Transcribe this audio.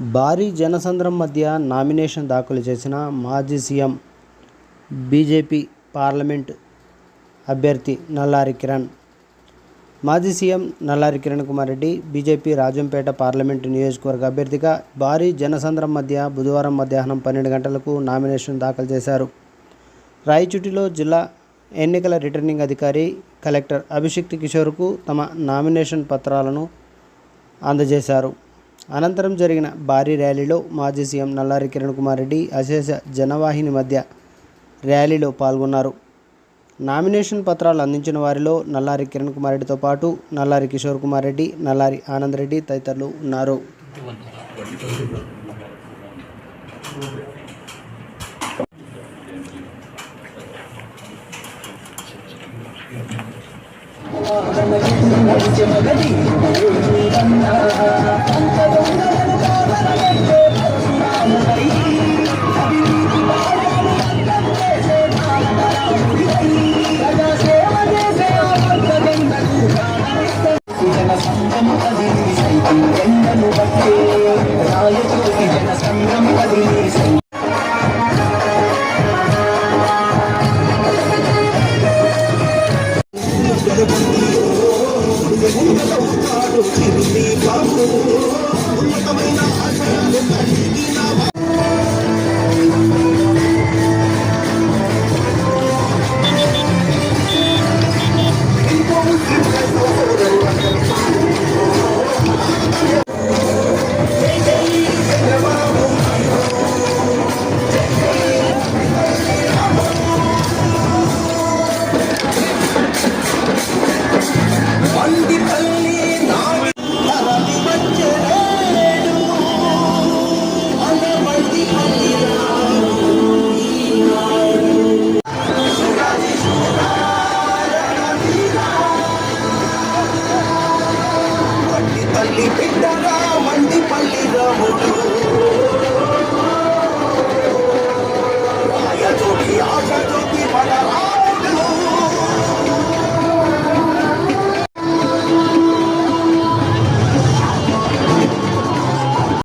భారీ జనసంద్రం మధ్య నామినేషన్ దాఖలు చేసిన మాజీ సీఎం బీజేపీ పార్లమెంట్ అభ్యర్థి నల్లారి కిరణ్. మాజీ CM Nallari Kiran Kumar Reddy BJP Rajampet parliament నియోజకవర్గ అభ్యర్థిగా భారీ జనసంద్రం మధ్య బుధవారం మధ్యాహ్నం పన్నెండు గంటలకు నామినేషన్ దాఖలు చేశారు. రాయచుటిలో జిల్లా ఎన్నికల రిటర్నింగ్ అధికారి కలెక్టర్ అభిషిక్త్ కిషోర్కు తమ నామినేషన్ పత్రాలను అందజేశారు. అనంతరం జరిగిన భారీ ర్యాలీలో మాజీ సీఎం నల్లారి కిరణ్ కుమార్ రెడ్డి అశేష జనవాహిని మధ్య ర్యాలీలో పాల్గొన్నారు. నామినేషన్ పత్రాలు అందించిన వారిలో నల్లారి కిరణ్ కుమార్ రెడ్డితో పాటు నల్లారి కిషోర్ కుమార్ రెడ్డి నల్లారి ఆనంద్ రెడ్డి తదితరులు ఉన్నారు. సంగం కదిలి సైతం ఎండను బాబు పల్లి పెద్దరా మంది పల్లి రాముడు